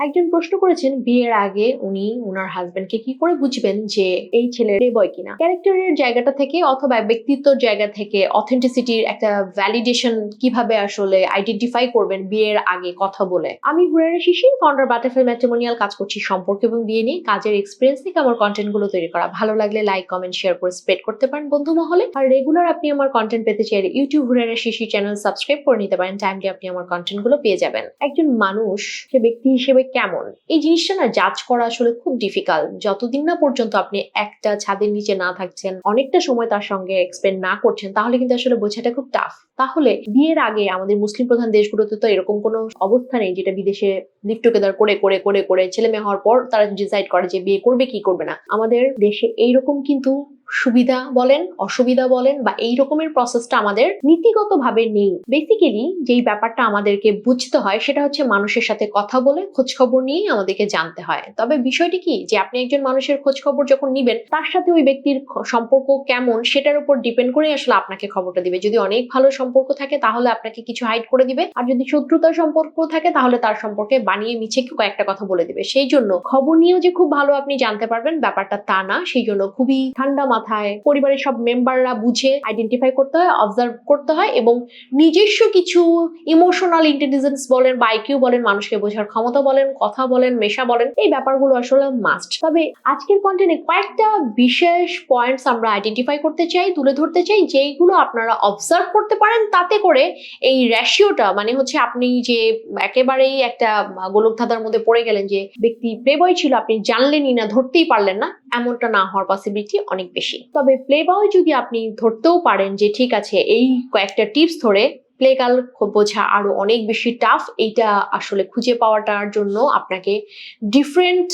একজন প্রশ্ন করেছেন, বিয়ের আগে উনি ওনার হাজবেন্ডকে কি করে বুঝবেন যে এই ছেলের বয় কিনা? ক্যারেক্টারের জায়গাটা থেকে অথবা ব্যক্তিত্বর জায়গা থেকে অথেন্টিসিটির একটা ভ্যালিডেশন কীভাবে আসলে আইডেন্টিফাই করবেন বিয়ের আগে কথা বলে? আমি Hurara Shishir founder Butterfly matrimonial কাজ করছি সম্পর্ক এবং বিয়ে নিয়ে। কাজের এক্সপিরিয়েন্স থেকে আমার কন্টেন্টগুলো তৈরি করা। ভালো লাগলে লাইক কমেন্ট শেয়ার করে স্প্রেড করতে পারেন বন্ধু মহলে। আর রেগুলার আপনি আমার কন্টেন্ট পেতে চাইলে YouTube Hurara Shishir channel subscribe করে নিতে পারেন। টাইমলি আপনি আমার কন্টেন্টগুলো পেয়ে যাবেন। একজন মানুষ, সে ব্যক্তি হিসেবে কেমন? এই জিনিসটা না জাজ করা আসলে খুব ডিফিকাল্ট যতদিন না পর্যন্ত আপনি একটা ছাদের নিচে না থাকছেন, অনেকটা সময় তার সঙ্গে এক্সপেন্ড না করছেন, তাহলে কিন্তু আসলে বোঝাটা খুব টাফ তাহলে বিয়ের আগে আমাদের মুসলিম প্রধান দেশগুলোতে তো এরকম কোনো অবস্থা নেই যেটা বিদেশে লিভ টুগেদার করে করে করে করে ছেলে মেয়ে হওয়ার পর তারা ডিসাইড করে যে বিয়ে করবে, কি করবে না। আমাদের দেশে এইরকম কিন্তু সুবিধা বলেন, অসুবিধা বলেন বা এই রকমের প্রসেসটা আমাদের নীতিগত ভাবে নেই। বেসিক্যালি যেই ব্যাপারটা আমাদেরকে বুঝতে হয় সেটা হচ্ছে মানুষের সাথে কথা বলে খোঁজ খবর নিয়ে আমাদেরকে জানতে হয়। তবে বিষয়টি কি যে আপনি একজন মানুষের খোঁজ খবর যখন নিবেন, তার সাথে ওই ব্যক্তির সম্পর্ক কেমন সেটার উপর ডিপেন্ড করে আসলে আপনাকে খবরটা দিবে। যদি অনেক ভালো সম্পর্ক থাকে তাহলে আপনাকে কিছু হাইড করে দিবে। আর যদি শত্রুতার সম্পর্ক থাকে তাহলে তার সম্পর্কে বানিয়ে মিছে কয়েকটা কথা বলে দিবে। সেই জন্য খবর নিয়েও যে খুব ভালো আপনি জানতে পারবেন ব্যাপারটা তা না। সেই জন্য খুবই ঠান্ডা মাথায় পরিবারের সব মেম্বাররা বুঝে আইডেন্টিফাই করতে হয় অবজার্ভ করতে হয় এবং নিজস্ব কিছু ইমোশনাল ইন্টেলিজেন্স বলেন বা আইকিউ বলেন, মানুষকে বোঝার ক্ষমতা বলেন, কথা বলেন মেশা বলেন, এই ব্যাপারগুলো আসলে মাস্ট তবে আজকের কন্টেন্টে কয়েকটা বিশেষ পয়েন্টস আমরা আইডেন্টিফাই করতে চাই, তুলে ধরতে চাই যেইগুলো আপনারা অবজার্ভ করতে পারেন তাতে করে এই রেশিওটা মানে হচ্ছে আপনি যে একেবারেই একটা গোলক ধাঁধার মধ্যে পড়ে গেলেন, যে ব্যক্তি প্লেবয় ছিল, আপনি জানলেনই না, ধরতেই পারলেন না এমনটা না হওয়ার পসিবিলিটি অনেক বেশি। তবে প্লে বয় যদি আপনি ধরতেও পারেন যে, ঠিক আছে, এই কয়েকটা টিপস ধরে প্লে গার্ল বোঝা আরও অনেক বেশি টাফ এইটা আসলে খুঁজে পাওয়াটার জন্য আপনাকে ডিফারেন্ট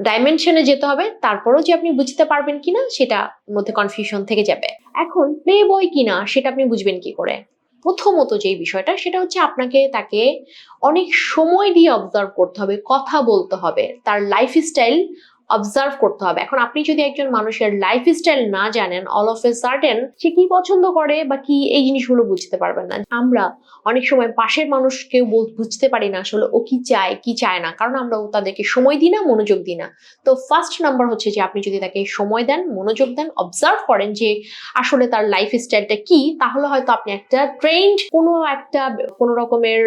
ডাইমেনশনে যেতে হবে। তারপরও যে আপনি বুঝতে পারবেন কিনা, সেটা মধ্যে কনফিউশন থেকে যাবে। এখন প্লে বয় কিনা, সেটা আপনি বুঝবেন কি করে? প্রথমত যেই বিষয়টা, সেটা হচ্ছে আপনাকে তাকে অনেক সময় দিয়ে অবজার্ভ করতে হবে, কথা বলতে হবে। তার লাইফস্টাইল অবজার্ভ করতে হবে। এখন আপনি যদি একজন মানুষের লাইফ স্টাইল না জানেন অল অফ এ সার্টেন সে কি পছন্দ করে বা কি এই জিনিসগুলো বুঝতে পারবেন না। আমরা অনেক সময় পাশের মানুষকেও বুঝতে পারি না আসলে ও কি চায় কি চায় না। কারণ আমরা তাদেরকে সময় দিই না, মনোযোগ দিই না। তো ফার্স্ট নাম্বার হচ্ছে যে আপনি যদি তাকে সময় দেন, মনোযোগ দেন অবজার্ভ করেন যে আসলে তার লাইফ স্টাইলটা কি, তাহলে হয়তো আপনি একটা ট্রেন্ড কোনো একটা, কোনো রকমের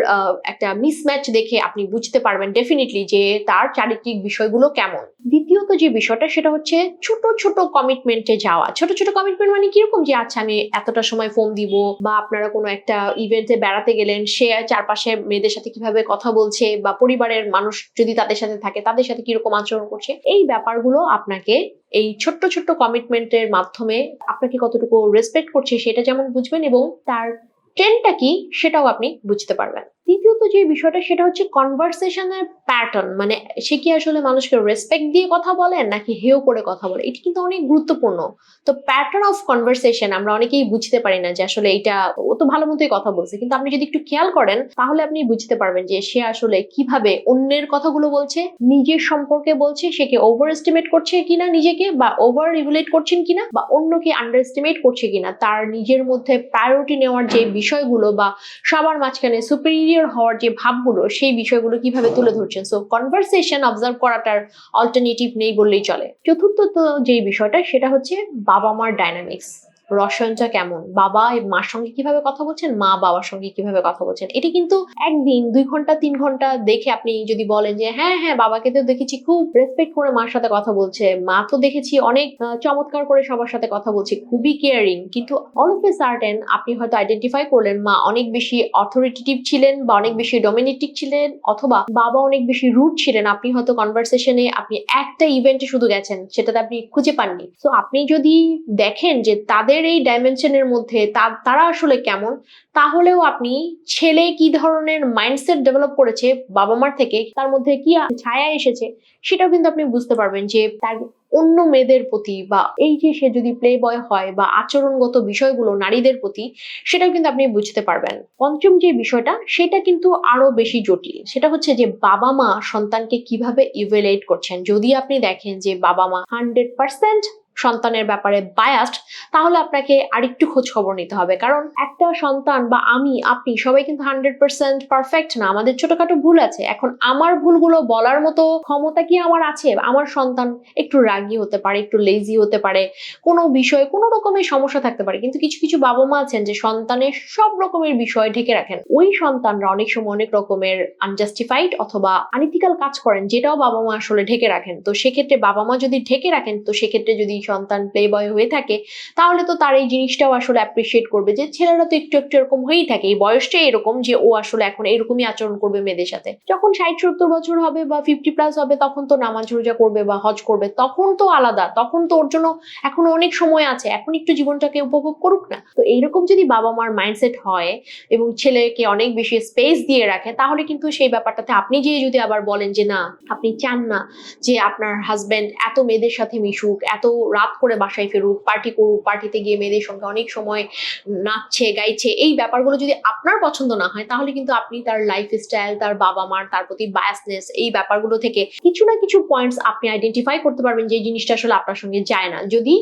একটা মিসম্যাচ দেখে আপনি বুঝতে পারবেন ডেফিনেটলি যে তার চারিত্রিক বিষয়গুলো কেমন। দ্বিতীয়ত যে বিষয়টা সেটা হচ্ছে ছোট ছোট কমিটমেন্টে যাওয়া। ছোট ছোট কমিটমেন্ট মানে কীরকম যে আচ্ছা আমি এতটা সময় ফোন দিব বা আপনারা কোনো একটা ইভেন্টে বেড়াতে গেলেন, সে চারপাশে মেয়েদের সাথে কীভাবে কথা বলছে বা পরিবারের মানুষ যদি তাদের সাথে থাকে, তাদের সাথে কীরকম আচরণ করছে? এই ব্যাপারগুলো আপনাকে এই ছোট্ট ছোট্ট কমিটমেন্টের মাধ্যমে আপনাকে কতটুকু রেসপেক্ট করছে সেটা যেমন বুঝবেন এবং তার ট্রেন্ডটা কি সেটাও আপনি বুঝতে পারবেন। তৃতীয়ত যে বিষয়টা, সেটা হচ্ছে কনভারসেশনের প্যাটার্ন মানে সে কি আসলে মানুষকে রেসপেক্ট দিয়ে কথা বলে, নাকি হেও করে কথা বলে? এটা কিন্তু অনেক গুরুত্বপূর্ণ। তো প্যাটার্ন অফ কনভারসেশন আমরা অনেকেই বুঝতে পারি না যে আসলে এটা, ও তো ভালো মতোই কথা বলছে। কিন্তু আপনি যদি একটু খেয়াল করেন, তাহলে আপনি বুঝতে পারবেন যে সে আসলে কীভাবে অন্যের কথাগুলো বলছে, নিজের সম্পর্কে বলছে, সে কি ওভার এস্টিমেট করছে কিনা নিজেকে, বা ওভার রেগুলেট করছেন কিনা, বা অন্যকে আন্ডার এস্টিমেট করছে কিনা। তার নিজের মধ্যে প্রায়োরিটি নেওয়ার যে বিষয়গুলো, বা সবার মাঝখানে সুপিরিয়র হওয়ার যে ভাবগুলো, সেই বিষয়গুলো কীভাবে তুলে ধরছেন? সো কনভারসেশন অবজার্ভ করাটার অল্টারনেটিভ নেই বললেই চলে। চতুর্থ যে বিষয়টা, সেটা হচ্ছে বাবা মার ডাইনামিক্স রসায়নটা কেমন? বাবা মার সঙ্গে কীভাবে কথা বলছেন? মা বাবার সঙ্গে কীভাবে কথা বলছেন? এটা কিন্তু একদিন, দুই ঘণ্টা, তিন ঘণ্টা দেখে আপনি যদি বলেন যে হ্যাঁ হ্যাঁ বাবাকে তো দেখেছি, খুব রেসপেক্ট করে মার সাথে কথা বলছে। মা তো দেখেছি অনেক চমৎকার করে সবার সাথে কথা বলছে, খুবই কেয়ারিং কিন্তু অল অফ এ সার্টেন আপনি হয়তো আইডেন্টিফাই করলেন, মা অনেক বেশি অথরিটেটিভ ছিলেন বা অনেক বেশি ডমিনেটিক ছিলেন অথবা বাবা অনেক বেশি রুট ছিলেন। আপনি হয়তো কনভারসেশনে আপনি একটা ইভেন্টে শুধু গেছেন, সেটাতে আপনি খুঁজে পাননি। তো আপনি যদি দেখেন যে তাদের এই ডাইমেনশনের মধ্যে তারা আসলে কেমন? তাহলেও আপনি ছেলে কি ধরনের মাইন্ডসেট ডেভেলপ করেছে বাবা মার থেকে, তার মধ্যে কি ছায়া এসেছে, সেটাও কিন্তু আপনি বুঝতে পারবেন যে তার অন্য মেয়েদের প্রতি বা এই যে সে যদি প্লে বয় হয় বা আচরণগত বিষয়গুলো নারীদের প্রতি, সেটাও কিন্তু আপনি বুঝতে পারবেন। পঞ্চম যে বিষয়টা, সেটা কিন্তু আরও বেশি জটিল। সেটা হচ্ছে যে বাবা মা সন্তানকে কীভাবে ইভ্যালুয়েট করছেন? যদি আপনি দেখেন যে বাবা মা হান্ড্রেড পার্সেন্ট সন্তানের ব্যাপারে বায়াস্ট তাহলে আপনাকে আরেকটু খোঁজ খবর নিতে হবে। কারণ একটা সন্তান বা আমি, আপনি সবাই কিন্তু হান্ড্রেড পার্সেন্ট পারফেক্ট না। আমাদের ছোটখাটো ভুল আছে। এখন আমার ভুলগুলো বলার মতো ক্ষমতা কি আমার আছে? আমার সন্তান একটু রাগী হতে পারে, একটু লেজি হতে পারে। কোনো বিষয়ে কোনো রকমের সমস্যা থাকতে পারে। কিন্তু কিছু কিছু বাবা মা আছেন যে সন্তানের সব রকমের বিষয় ঢেকে রাখেন। ওই সন্তানরা অনেক সময় অনেক রকমের আনজাস্টিফাইড অথবা আনিতিক্যাল কাজ করেন, যেটাও বাবা মা আসলে ঢেকে রাখেন। তো সেক্ষেত্রে বাবা মা যদি ঢেকে রাখেন, তো সেক্ষেত্রে যদি সন্তান প্লে বয় হয়ে থাকে, তাহলে তো তার এই জিনিসটাও আসলে অ্যাপ্রিসিয়েট করবে যে ছেলেরা তো একটু একটু এরকম হয়েই থাকে। এই বয়সটা এরকম যে ও আসলে এখন এরকমই আচরণ করবে মেয়েদের সাথে। যখন ষাট সত্তর বছর হবে বা ফিফটি প্লাস হবে, তখন তো নামাজ রোজা করবে বা হজ করবে, তখন তো আলাদা, তখন তো ওর জন্য এখন অনেক সময় আছে, এখন একটু জীবনটাকে উপভোগ করুক না। তো এইরকম যদি বাবা মার মাইন্ডসেট হয় এবং ছেলেকে অনেক বেশি স্পেস দিয়ে রাখে, তাহলে কিন্তু সেই ব্যাপারটাতে আপনি যে যদি আবার বলেন যে না, আপনি চান না যে আপনার হাজবেন্ড এত মেয়েদের সাথে মিশুক, এত রাত করে বাসায় ফেরুক পার্টি করুক পার্টিতে গিয়ে মেয়েদের সঙ্গে অনেক সময় নাচছে, গাইছে, এই ব্যাপারগুলো যদি আপনার পছন্দ না হয়, তাহলে কিন্তু আপনি তার লাইফ স্টাইল তার বাবা মার তার প্রতি বায়াসনেস এই ব্যাপারগুলো থেকে কিছু না কিছু পয়েন্টস আপনি আইডেন্টিফাই করতে পারবেন যে জিনিসটা আসলে আপনার সঙ্গে যায় না। যদি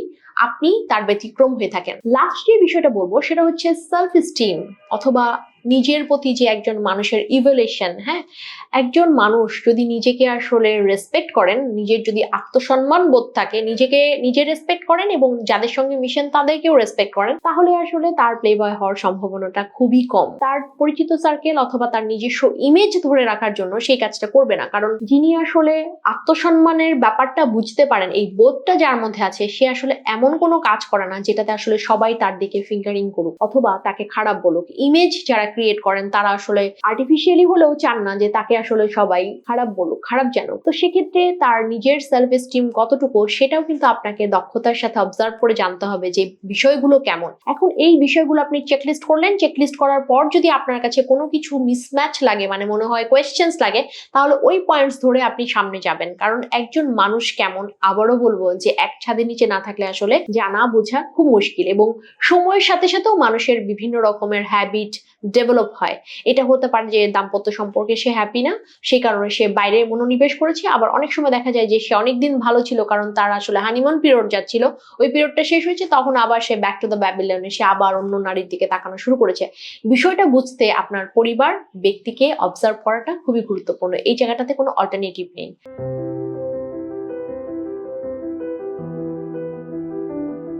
আপনি তার ব্যতিক্রম হয়ে থাকেন। লাস্ট যে বিষয়টা বলব, সেটা হচ্ছে সেলফ স্টিম অথবা নিজের প্রতি যে একজন মানুষের ইভলিউশন হ্যাঁ? একজন মানুষ যদি নিজেকে আসলে রেসপেক্ট করেন, নিজের যদি আত্মসম্মান বোধ থাকে, নিজেকে, নিজে রেসপেক্ট করেন এবং যাদের সঙ্গে মিশেন তাদেরকেও রেসপেক্ট করেন, তাহলে আসলে তার প্লে বয় হওয়ার সম্ভাবনাটা খুবই কম। তার পরিচিত সার্কেল অথবা তার নিজস্ব ইমেজ ধরে রাখার জন্য সেই কাজটা করবে না। কারণ যিনি আসলে আত্মসম্মানের ব্যাপারটা বুঝতে পারেন, এই বোধটা যার মধ্যে আছে, সে আসলে এমন কোনো কাজ করে না যেটাতে আসলে সবাই তার দিকে ফিঙ্গারিং করুক অথবা তাকে খারাপ বলুক। ইমেজ যারা ক্রিয়েট করেন, তারা আসলে আর্টিফিশিয়ালি হলেও চান না যে তাকে আসলে সবাই খারাপ বলুক, খারাপ জানুক। তো সেক্ষেত্রে তার নিজের সেলফ এস্টিম কতটুকু সেটাও কিন্তু আপনাকে দক্ষতার সাথে অবজার্ভ করে জানতে হবে যে বিষয়গুলো কেমন। এখন এই বিষয়গুলো আপনি চেকলিস্ট করলেন চেকলিস্ট করার পর যদি আপনার কাছে কোনো কিছু মিসম্যাচ লাগে মানে মনে হয় কোয়েশ্চেন্স লাগে, তাহলে ওই পয়েন্টস ধরে আপনি সামনে যাবেন। কারণ একজন মানুষ কেমন, আবারও বলব যে এক ছাদের নিচে না থাকলে আসলে জানা বোঝা খুব মুশকিল এবং সময়ের সাথে সাথেও মানুষের বিভিন্ন রকমের হ্যাবিট ডেভেলপ হয়। এটা হতে পারে যে দাম্পত্য সম্পর্কে সে হ্যাপি না, সেই কারণে সে বাইরে মনোনিবেশ করেছে। আবার অনেক সময় দেখা যায় যে সে অনেকদিন ভালো ছিল কারণ তার আসলে হানিমুন পিরিয়ড যাচ্ছিল। ওই পিরিয়ডটা শেষ হয়েছে, তখন আবার সে ব্যাক টু দ্য ব্যাবিলনে সে আবার অন্য নারীর দিকে তাকানো শুরু করেছে। বিষয়টা বুঝতে আপনার পরিবার ব্যক্তিকে অবজার্ভ করাটা খুবই গুরুত্বপূর্ণ। এই জায়গাটাতে কোনো অল্টারনেটিভ নেই।